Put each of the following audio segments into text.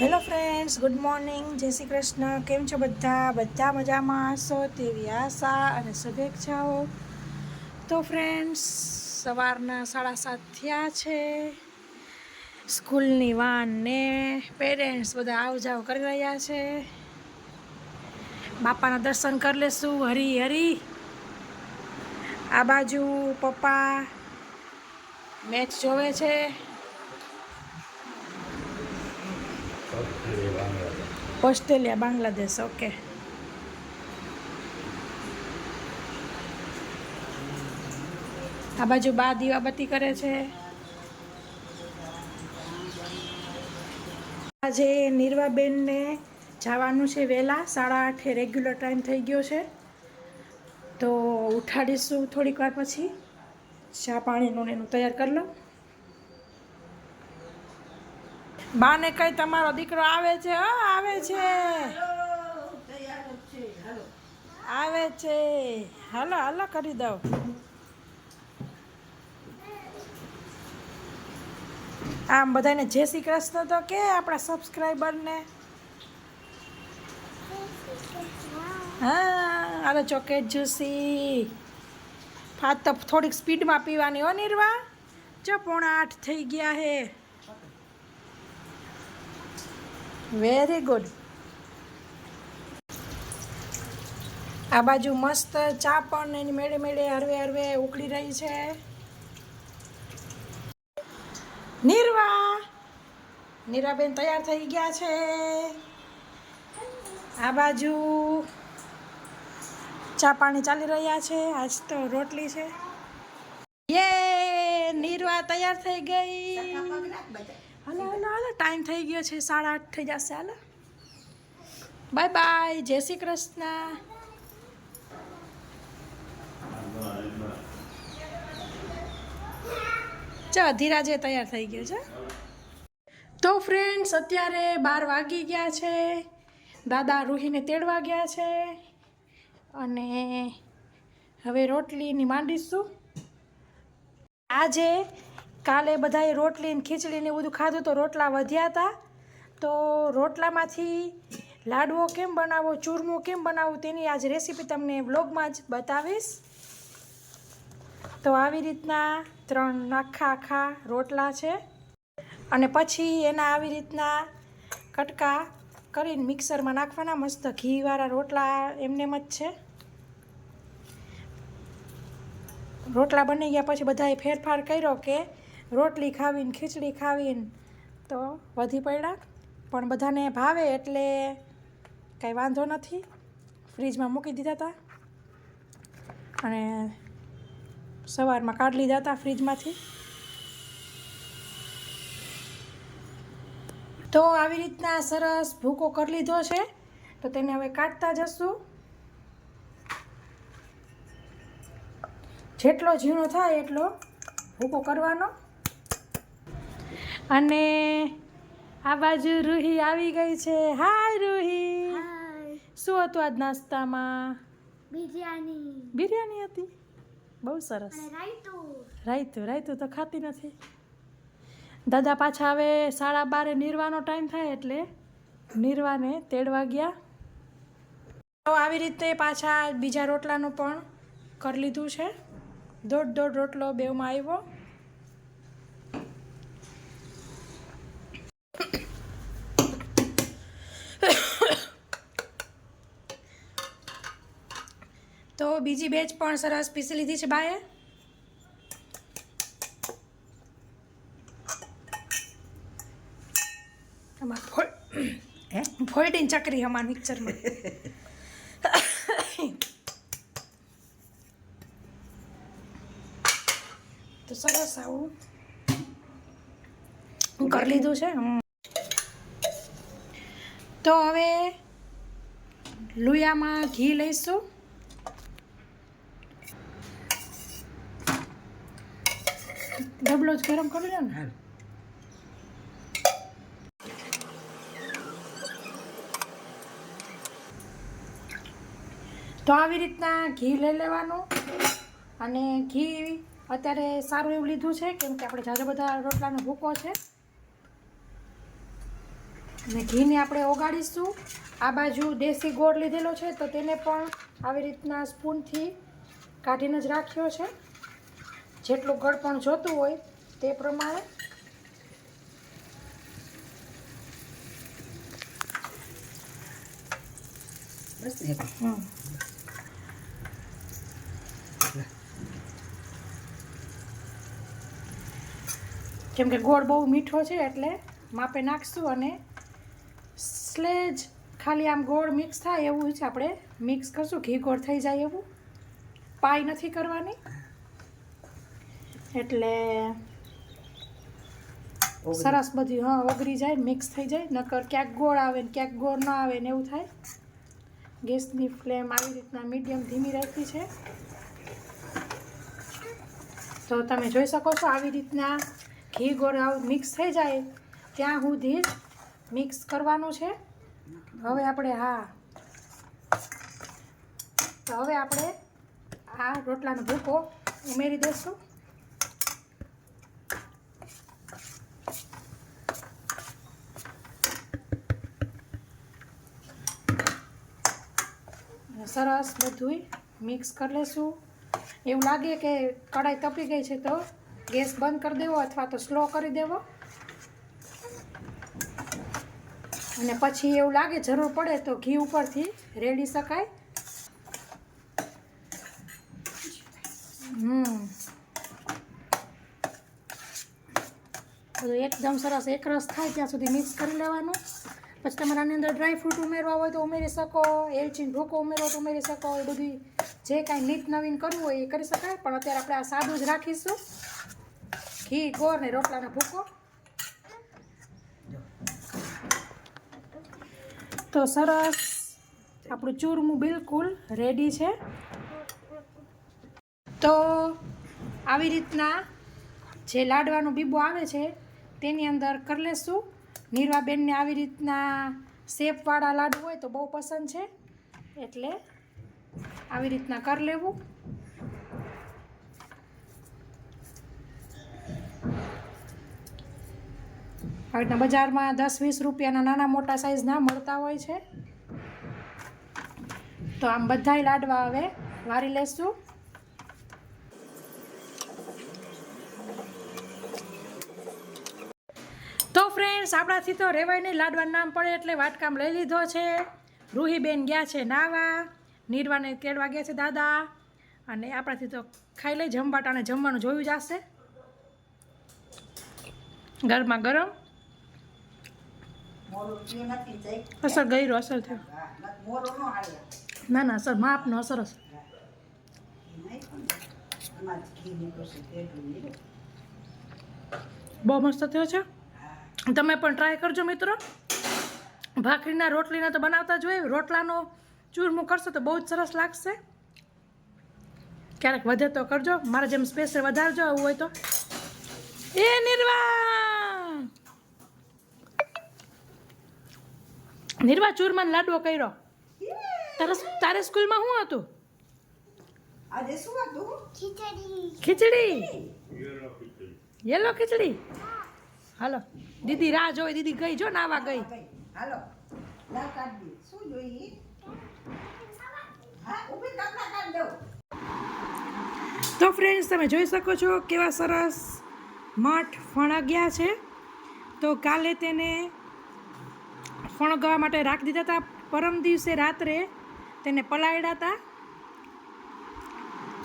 Hello friends good morning જય શ્રી કૃષ્ણ. કેમ છો બધા? બધા મજામાં. હશો તેવી આશા અને શુભેચ્છાઓ. તો ફ્રેન્ડ્સ સવારના સાડા સાત થયા છે. સ્કૂલની વાન ને પેરેન્ટ્સ બધા આવ જાવ કરી રહ્યા છે. બાપાના દર્શન કરી લેશું. હરી હરી. આ બાજુ પપ્પા મેચ જોવે છે. Australia, Bangladesh, okay. આ બાજુ બા દીવાબત્તી કરે છે. આજે નિર્વાબેનને જવાનું છે વહેલા, સાડા આઠે રેગ્યુલર ટાઈમ થઈ ગયો છે. તો ઉઠાડીશું થોડીક વાર પછી. ચા પાણીનું એનું તૈયાર કરી લઉં. બાને કઈ તમારો દીકરો આવે છે, હો? આવે છે. આવે છે. હાલો હાલો કરી દઉં. આમ બધાને જય શ્રી કૃષ્ણ તો કે આપણા સબસ્ક્રાઈબરને? હા, હાલો ચોકેટ જ્યુસી ફાત થોડીક સ્પીડમાં પીવાની હો નિર્વા. જો પોણા આઠ થઈ ગયા હે. વેરી ગુડ આ બાજુ મસ્ત ચા પણ એની મેળે મેળે હરવે હરવે ઉકળી રહી છે. નિર્વા! નીરાબેન તૈયાર થઈ ગયા છે. આ બાજુ ચા પાણી ચાલી રહ્યા છે. આજ તો રોટલી છે. યે નીરવા તૈયાર થઈ ગઈ. હાલો હાલો હાલો ટાઈમ થઈ ગયો છે, સાડા આઠ થઈ જશે, હાલો. બાય બાય જય શ્રી કૃષ્ણ. ચા ધીરાજે તૈયાર થઈ ગયો છે. તો ફ્રેન્ડ્સ અત્યારે બાર વાગી ગયા છે. દાદા રૂહીને તેડવા ગયા છે. અને હવે રોટલીની માંડીશું. આજે કાલે બધાએ રોટલી ને ખીચડી ને એવું બધું ખાધું તો રોટલા વધ્યા હતા તો રોટલામાંથી લાડવો કેમ બનાવવો ચૂરમું કેમ બનાવવું તેની આજ રેસીપી તમને વ્લોગમાં જ બતાવીશ. તો આવી રીતના ત્રણ આખા આખા રોટલા છે. અને પછી એના આવી રીતના કટકા કરીને મિક્સરમાં નાખવાના, મસ્ત ઘીવાળા રોટલા એમનેમ જ છે. રોટલા બની ગયા પછી બધાએ ફેરફાર કર્યો કે રોટલી ખાવીને, ખીચડી ખાવીને તો વધી પડ્યા. પણ બધાને ભાવે એટલે કાંઈ વાંધો નથી. ફ્રીજમાં મૂકી દીધા હતા અને સવારમાં કાઢી લીધા હતા ફ્રીજમાંથી. તો આવી રીતના સરસ ભૂકો કરી લીધો છે. તો તેને હવે કાઢતા જશું. જેટલો ઝીણો થાય એટલો ભૂકો કરવાનો. અને આ બાજુ રૂહી આવી ગઈ છે. હાય રૂહી. શું હતું આજ નાસ્તામાં? બિરયાની. બિરયાની હતી? બહુ સરસ. રાયતું. રાયતું રાયતું તો ખાતી નથી. દાદા પાછા હવે સાડા બારે નિરવાનો ટાઈમ થાય એટલે નિરવાને તેડવા ગયા. તો આવી રીતે પાછા બીજા રોટલાનું પણ કરી લીધું છે. દોઢ દોઢ રોટલો બેવમાં આવ્યો તો બીજી બેચ પણ સરસ પીસી લીધી છે બાએ. ફોલ્ડિંગ ચકરી અમારા મિક્સરમાં. તો સરસ આવું. કરી લીધું છે. તો હવે લુયામાં ઘી લઈશું. ડબલો જ ગરમ કરી લો ને તો આવી રીતના ઘી લઈ લેવાનું અને ઘી અત્યારે સારું એવું લીધું છે કેમ કે આપણે જાજા બધા રોટલાનો ભૂકો છે. અને ઘીને આપણે ઓગાળીશું. આ બાજુ દેશી ગોળ લીધેલો છે તો તેને પણ આવી રીતના સ્પૂનથી કાઢીને જ રાખ્યો છે. જેટલું ગળપણ જોતું હોય તે પ્રમાણે. બસ ને કેમ કે ગોળ બહુ મીઠો છે એટલે માપે નાખશું અને સ્લેજ ખાલી આમ ગોળ મિક્સ થાય એવું છે આપણે મિક્સ કરશું. ઘી ગોળ થઈ જાય એવું. પાઈ નથી કરવાની. એટલે સરસ બધી, હા, ઓગળી જાય મિક્સ થઈ જાય, નકર ક્યાંક ગોળ આવે ને ક્યાંક ગોળ ન આવે ને એવું થાય. ગેસની ફ્લેમ આવી રીતના મીડિયમ ધીમી રાખી છે. તો તમે જોઈ શકો છો આવી રીતના ઘી ગોળ મિક્સ થઈ જાય. ત્યાં સુધી જ મિક્સ કરવાનું છે. હવે આપણે, હા. તો હવે આપણે આ રોટલાનો ભૂકો ઉમેરી દઈશું. સરસ બધુંય મિક્સ કરી લેશું. એવું લાગે કે કઢાઈ તપી ગઈ છે તો ગેસ બંધ કરી દેવો અથવા તો સ્લો કરી દેવો. અને પછી એવું લાગે જરૂર પડે તો ઘી ઉપરથી રેડી શકાય. હમ. બધું એકદમ સરસ એકરસ થાય ત્યાં સુધી મિક્સ કરી લેવાનું. પછી તમારે આની અંદર ડ્રાય ફ્રૂટ ઉમેરવા હોય તો ઉમેરી શકો, એલચીન ઢોકો ઉમેરો તો ઉમેરી શકો, એ બધું જે કાંઈ નીત નવીન કરવું હોય એ કરી શકાય. પણ અત્યારે આપણે આ સાદું જ રાખીશું. ઘી, ગોળ ને રોટલાનો ભૂકો. તો સરસ. આપણું ચૂરમું બિલકુલ રેડી છે. તો આવી રીતના જે લાડવાનું બીબો આવે છે, તેની અંદર કરી લેશું. નીરવાબેનને આવી રીતના શેપવાળા લાડુ હોય તો બહુ પસંદ છે. એટલે? આવી રીતના કરી લેવું. આવી રીતના બજારમાં દસ વીસ રૂપિયાના નાના મોટા સાઇઝના મળતા હોય છે. તો આમ બધાય લાડવા હવે વારી લેશું. ફ્રેન્ડ્સ આપણાથી તો રેવાય નહીં. લાડવાનું નામ પડે એટલે વાટકામ લઈ લીધો છે. રૂહીબેન ગયા છે નાવા. નીરવાને કેળવા ગયા છે દાદા. અને આપણાથી તો ખાઈ લઈ જમવાટાને જમવાનું જોયું જ હશે. ગરમા ગરમ. અસર ગયરો, અસર થયો. નો, ના ના સર માપનો અસર તેટલું લીધું બહુ મસ્ત થયો છે? તમે પણ ટ્રાય કરજો મિત્રો. ભાખરીના રોટલીના તો બનાવતા જ હોય. રોટલાનો ચૂરમું કરશો તો બહુ જ સરસ લાગશે. ક્યારેક વધે તો કરજો. મારે જેમ સ્પેશિયલ વધારજો એવું હોય તો. એ નિર્વા નિર્વા ચૂરમાન લાડવો કર્યો. તારે તારે સ્કૂલમાં શું હતું? આજે શું હતું? ખીચડી? યેલો ખીચડી. હાલો. દીદી રાહ જોઈ દીદી ગઈ જો નાવા ગઈ. હાલો. શું જોઈએ તો ફ્રેન્ડ્સ તમે જોઈ શકો છો કેવા સરસ મઠ ફણગ્યા છે. તો કાલે તેને ફણગવા માટે રાખી દીધા હતા. પરમ દિવસે રાત્રે તેને પલાળ્યા હતા.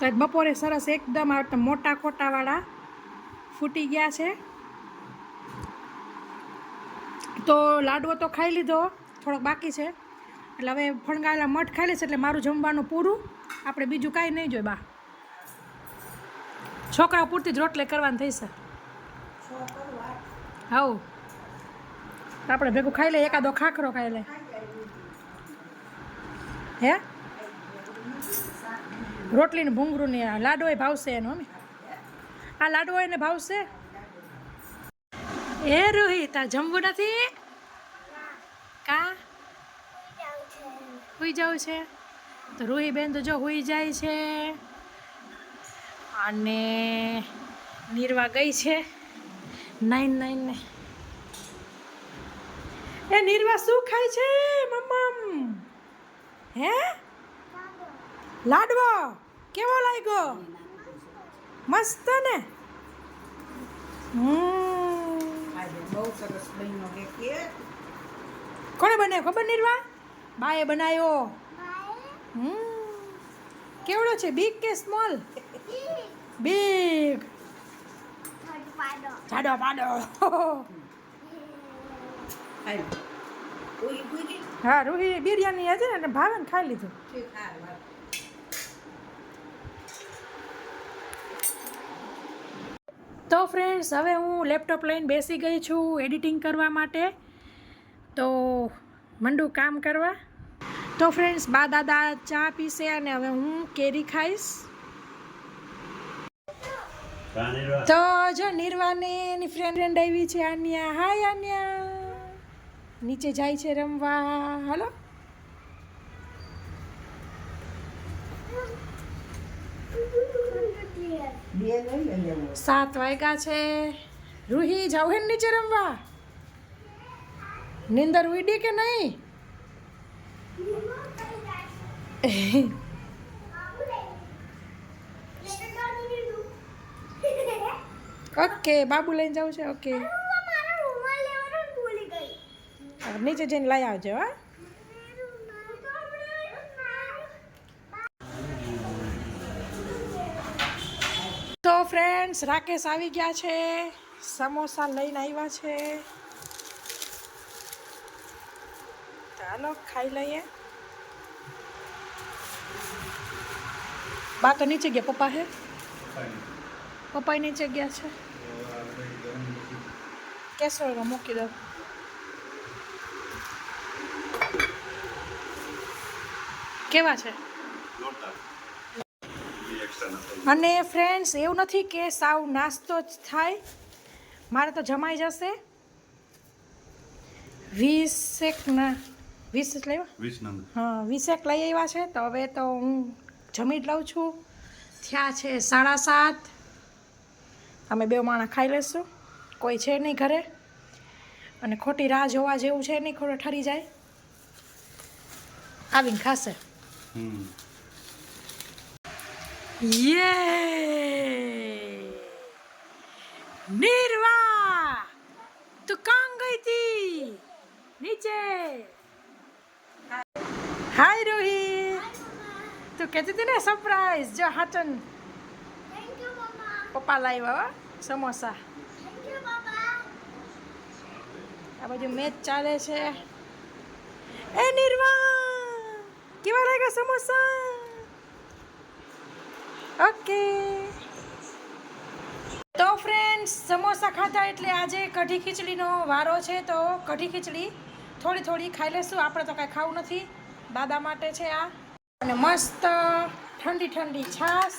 તો બપોરે સરસ એકદમ આ મોટા ખોટાવાળા ફૂટી ગયા છે. તો લાડવો તો ખાઈ લીધો, થોડોક બાકી છે. એટલે હવે ફણગાયેલા મઠ ખાઈ લેશે એટલે મારું જમવાનું પૂરું. આપણે બીજું કાંઈ નહીં જોઈએ, બા. છોકરાઓ પૂરતી જ રોટલે કરવાની થઈ છે. હવ આપણે ભેગું ખાઈ લે એકાદો ખાખરો ખાઈ લે હે? રોટલીને ભૂંગળું ને લાડવો ભાવશે એનો આ લાડવો એને ભાવશે? એ રોહિત આ જમવું નથી? કા? હુઈ જવું છે. તો રૂહી બેન તો જો હુઈ જાય છે. અને નિરવા ગઈ છે. નાઈન નાઈન, ને. એ નિર્વા શું ખાય છે, મમ્મમ? હે? લાડવો. કેવો લાગ્યો? મસ્ત ને? હમ. સરસ બન્યો કે. કોણે બનાવ્યો? ખબર નિર્વા બાએ બનાવ્યો. હમ. કેવડો છે? બિગ કે સ્મોલ બિગ જાડો પાડો. હા રૂહી બિરયાની હતી ને ભાવે ને ખાઈ લીધું ઠીક હાર વાર તો ફ્રેન્ડ્સ હવે હું લેપટોપ લઈને બેસી ગઈ છું એડિટિંગ કરવા માટે. તો મંડું, કામ કરવા? તો ફ્રેન્ડ્સ બા દાદા ચા પીશે અને હવે હું કેરી ખાઈશ. તો જો નિર્વાને એની ફ્રેન્ડ આવી છે, આન્યા. હાય આન્યા. નીચે જાય છે રમવા. હાલો બે લઈ લઈ લેવો સાત વાગ્યા છે. રૂહી જાવ હે નીચે રમવા. નિંદર ઉડી કે નહીં? ઓકે બાબુ લઈને જવું છે ઓકે. નીચે જઈને લઈ આવજો હા. તો ફ્રેન્ડ્સ રાકેશ આવી ગયા છે. સમોસા લઈને આવ્યા છે. ચાલો, ખાઈ લઈએ. બા તો નીચે ગયા, પપ્પા હે? પપ્પા નીચે ગયા છે. કેસરમાં મૂકી દઉં. કેવા છે? અને ફ્રેન્ડ્સ એવું નથી કે સાવ નાસ્તો જ થાય. મારે તો જમાઈ જશે. વીસેક ના વીસ જ લેવા હા વીસેક લઈ આવ્યા છે તો હવે તો હું જમી જ લઉં છું. થયા છે સાડા સાત. અમે બે માણા ખાઈ લેશું કોઈ છે નહીં ઘરે. અને ખોટી રાહ જોવા જેવું છે નહીં ખોટો ઠરી જાય. આવીને ખાશે. હમ. યે નિર્વા તું કામ ગઈ હતી નીચે હાય રોહી તું કહેતી હતી ને સરપ્રાઈઝ જો હાટન પપ્પા લાવ્યા સમોસા આ બાજુ મેચ ચાલે છે. એ નિર્વા કેવા લાગ્યા સમોસા ઓકે. તો ફ્રેન્ડ્સ સમોસા ખાધા એટલે આજે કઢી ખીચડીનો વારો છે, તો કઢી ખીચડી થોડી થોડી ખાઈ લેશું. આપણે તો કાંઈ ખાવું નથી. દાદા માટે છે આ. અને મસ્ત ઠંડી ઠંડી છાશ.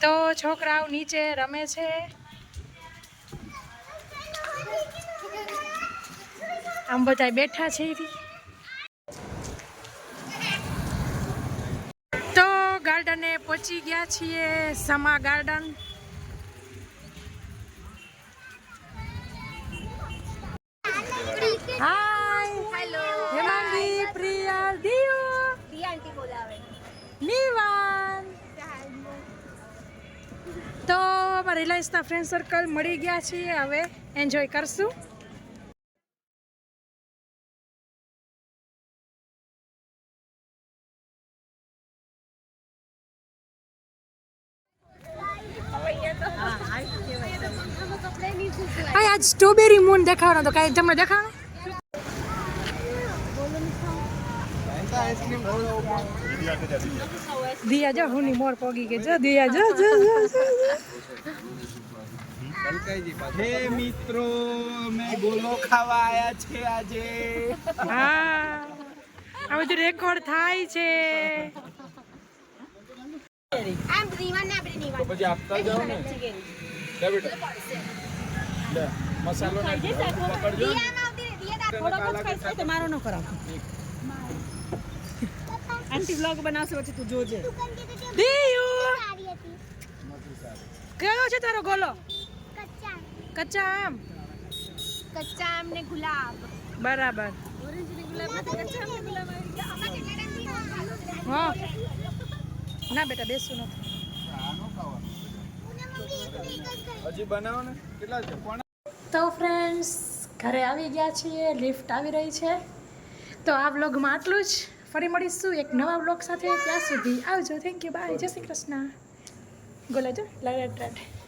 તો છોકરાઓ નીચે રમે છે. આમ બધા બેઠા છે ઈ. તો ગાર્ડને પહોંચી ગયા છીએ Sama garden. Hi hello. Hemangi Priya દિયો. આંટી બોલાવે. નિવાન. તો અમારા રિલાયન્સના ફ્રેન્ડ સર્કલ મળી ગયા છીએ. હવે એન્જોય કરશું. આજ સ્ટ્રોબેરી મૂન દેખાવાનો તો કાંઈ તમને દેખાણો? દિયા જો હુની મોર પોગી કે જો દિયા જો જો જો. હે મિત્રો અમે ગોલો ખાવા આયા છે આજે. હા આ બધું રેકોર્ડ થાય છે. આમ રીવાન ને આપણે રીવાન પછી આપતા જાઓ ને. બેટા. લે મસાલો નાખી પકડજો દિયા ના કરાવ. આંટી વ્લોગ બનાવશે પછી તું જોજે. દિયુ! કયો છે તારો ગોલો? કચ્ચા કચ્ચા આમ? કચ્ચા આમ ને ગુલાબ. બરાબર. ઓરેન્જ ને ગુલાબ કચ્ચા આમ ને ગુલાબ હા. ના બેટા બેસું નથી. હજી બનાવો ને? કેટલા છે? કોણ? તો ફ્રેન્ડ્સ ઘરે આવી ગયા છીએ લિફ્ટ આવી રહી છે. તો આ વ્લોગમાં આટલું જ. ફરી મળીશું એક નવા વ્લોગ સાથે. ત્યાં સુધી આવજો. થેન્ક યુ બાય જય શ્રી કૃષ્ણ. ગોલાજો. જો રાઈટ